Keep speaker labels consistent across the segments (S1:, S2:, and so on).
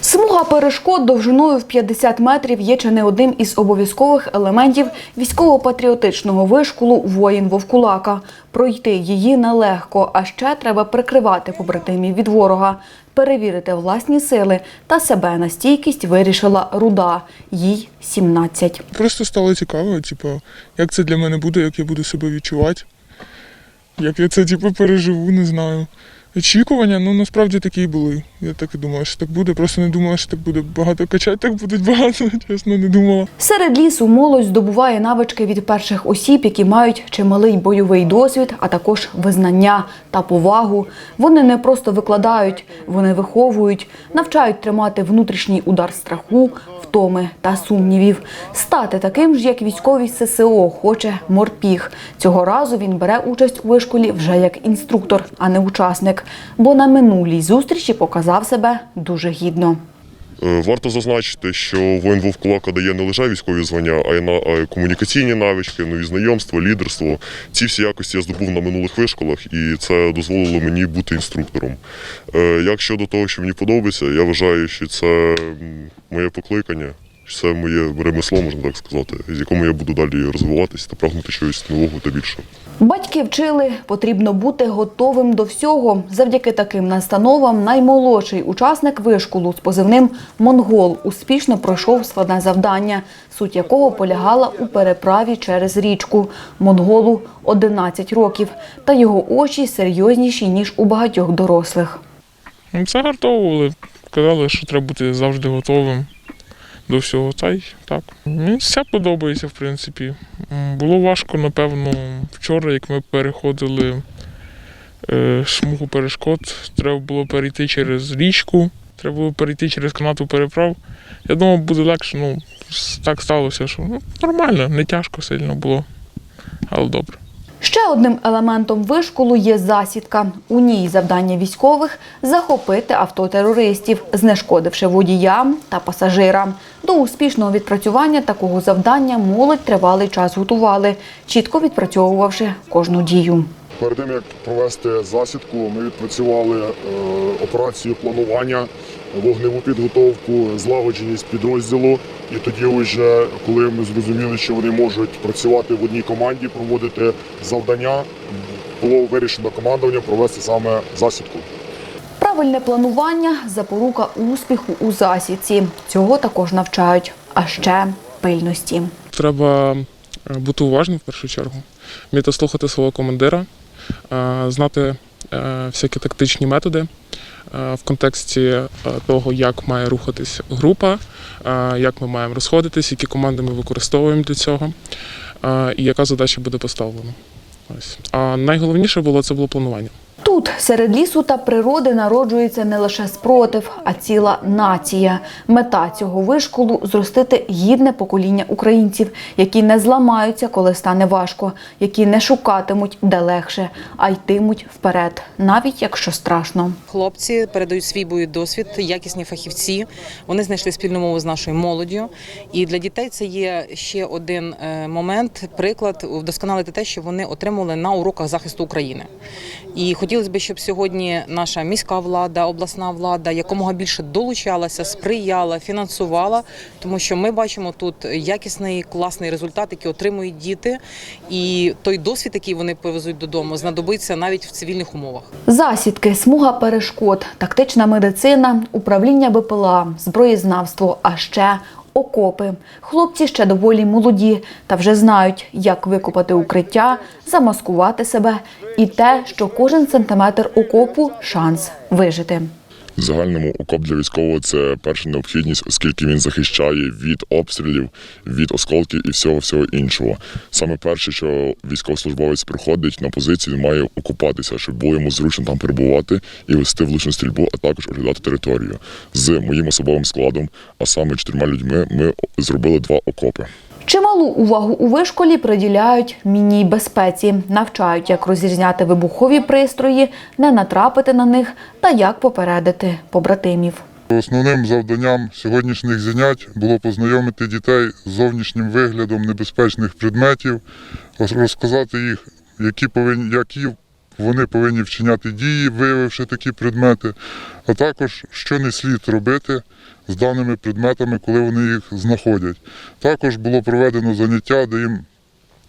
S1: Смуга перешкод довжиною в 50 метрів є чи не одним із обов'язкових елементів військово-патріотичного вишколу воїн Вовкулака. Пройти її нелегко, а ще треба прикривати побратимів від ворога. Перевірити власні сили та себе на стійкість вирішила руда. Їй 17.
S2: Просто стало цікаво, типу, як це для мене буде, як я буду себе відчувати. Як я це типу, переживу, не знаю. Очікування, ну насправді такі і були. Я так і думала, що так буде. Просто не думала, що так буде багато качати, так будуть багато, чесно, не думала.
S1: Серед лісу молодь здобуває навички від перших осіб, які мають чималий бойовий досвід, а також визнання та повагу. Вони не просто викладають, вони виховують, навчають тримати внутрішній удар страху, втоми та сумнівів. Стати таким ж, як військовий ССО, хоче морпіг. Цього разу він бере участь у вишколі вже як інструктор, а не учасник. Бо на минулій зустрічі показав себе дуже гідно.
S3: Е, Варто зазначити, що воїн Вовкулака дає не лише військові звання, а й на комунікаційні навички, нові знайомства, лідерство. Ці всі якості я здобув на минулих вишколах, і це дозволило мені бути інструктором. Е, Як щодо того, що мені подобається, я вважаю, що це моє покликання, це моє ремесло, можна так сказати, з якому я буду далі розвиватися та прагнути чогось нового та більшого.
S1: Батьки вчили, потрібно бути готовим до всього. Завдяки таким настановам наймолодший учасник вишколу з позивним Монгол успішно пройшов складне завдання, суть якого полягала у переправі через річку. Монголу 11 років, та його очі серйозніші ніж у багатьох дорослих.
S2: Ну, Це гартовували. Казали, що треба бути завжди готовим до всього. Та й так. Мені все подобається, в принципі. Було важко, напевно, вчора, як ми переходили е, смугу перешкод, треба було перейти через річку, треба було перейти через канату переправ. Я думав, буде легше, ну, так сталося, що ну, нормально, не тяжко сильно було, але добре.
S1: Ще одним елементом вишколу є засідка. У ній завдання військових захопити авто терористів, знешкодивши водіям та пасажирам. До успішного відпрацювання такого завдання молодь тривалий час готували, чітко відпрацьовувавши кожну дію.
S3: Перед тим як провести засідку, ми відпрацювали е, операцію планування, вогневу підготовку, злагодженість підрозділу. І тоді, вже, коли ми зрозуміли, що вони можуть працювати в одній команді, проводити завдання, було вирішено командування провести саме засідку.
S1: Правильне планування запорука успіху у засідці. Цього також навчають. А ще пильності.
S2: Треба е, бути уважним в першу чергу, вміти слухати свого командира, е, знати всякі тактичні методи е, в контексті е, того, як має рухатись група, е, як ми маємо розходитись, які команди ми використовуємо для цього, е, і яка задача буде поставлена. Ось. А найголовніше було це було планування.
S1: Тут, серед лісу та природи, народжується не лише спротив, а ціла нація. Мета цього вишколу зростити гідне покоління українців, які не зламаються, коли стане важко, які не шукатимуть де легше, а йтимуть вперед, навіть якщо страшно.
S4: Хлопці передають свій бойовий досвід, якісні фахівці. Вони знайшли спільну мову з нашою молоддю. І для дітей це є ще один е, момент, приклад вдосконалити те, що вони отримали на уроках захисту України. І хотілося б, щоб сьогодні наша міська влада, обласна влада якомога більше долучалася, сприяла, фінансувала, тому що ми бачимо тут якісний класний результат, який отримують діти, і той досвід, який вони повезуть додому, знадобиться навіть в цивільних умовах.
S1: Засідки, смуга перешкод, тактична медицина, управління БПЛА, зброєзнавство, а ще окопи. Хлопці ще доволі молоді та вже знають, як викопати укриття, замаскувати себе і те, що кожен сантиметр окопу шанс вижити.
S3: В загальному окоп для військового це перша необхідність, оскільки він захищає від обстрілів, від осколків і всього всього іншого. Саме перше, що військовослужбовець приходить на позицію, він має окупатися, щоб було йому зручно там перебувати і вести влучну стрільбу, а також оглядати територію. З моїм особовим складом, а саме чотирма людьми, ми зробили два окопи.
S1: Чималу увагу у вишколі приділяють мінній безпеці, навчають, як розрізняти вибухові пристрої, не натрапити на них та як попередити побратимів.
S5: Основним завданням сьогоднішніх занять було познайомити дітей з зовнішнім виглядом небезпечних предметів, розказати їх, які повинні, які вони повинні вчиняти дії, виявивши такі предмети, а також що не слід робити з даними предметами, коли вони їх знаходять. Також було проведено заняття, де їм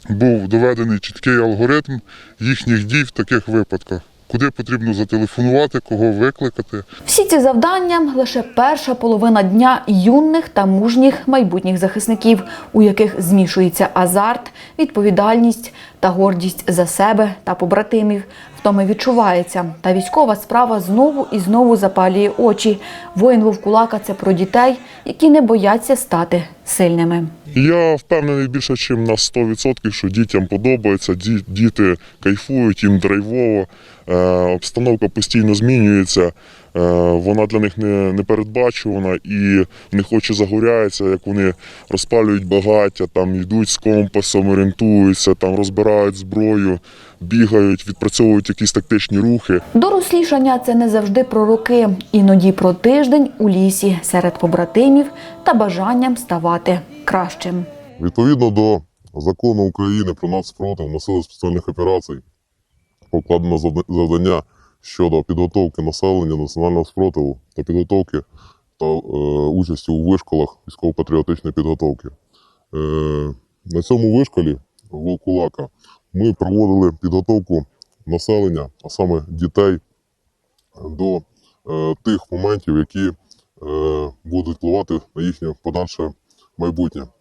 S5: був доведений чіткий алгоритм їхніх дій в таких випадках, куди потрібно зателефонувати, кого викликати.
S1: Всі ці завдання лише перша половина дня юних та мужніх майбутніх захисників, у яких змішується азарт, відповідальність та гордість за себе та побратимів. Втоми відчувається, та військова справа знову і знову запалює очі. Воїн Вовкулака це про дітей, які не бояться стати сильними.
S3: Я впевнений більше, ніж на 100%, що дітям подобається, ді- діти кайфують, їм драйвово, обстановка постійно змінюється, е, вона для них не, не передбачувана і в них очі загоряються, як вони розпалюють багаття, там йдуть з компасом, орієнтуються, там розбирають зброю, бігають, відпрацьовують якісь тактичні рухи.
S1: Дорослішання це не завжди про роки, іноді про тиждень у лісі серед побратимів та бажанням ставати кращим.
S3: Відповідно до закону України про нацпротив на сили спеціальних операцій покладено завда- завдання щодо підготовки населення національного спротиву та підготовки та е, участі у вишколах військово-патріотичної підготовки. Е, на цьому вишколі Вовкулака ми проводили підготовку населення, а саме дітей, до е, тих моментів, які е, будуть впливати на їхнє подальше майбутнє.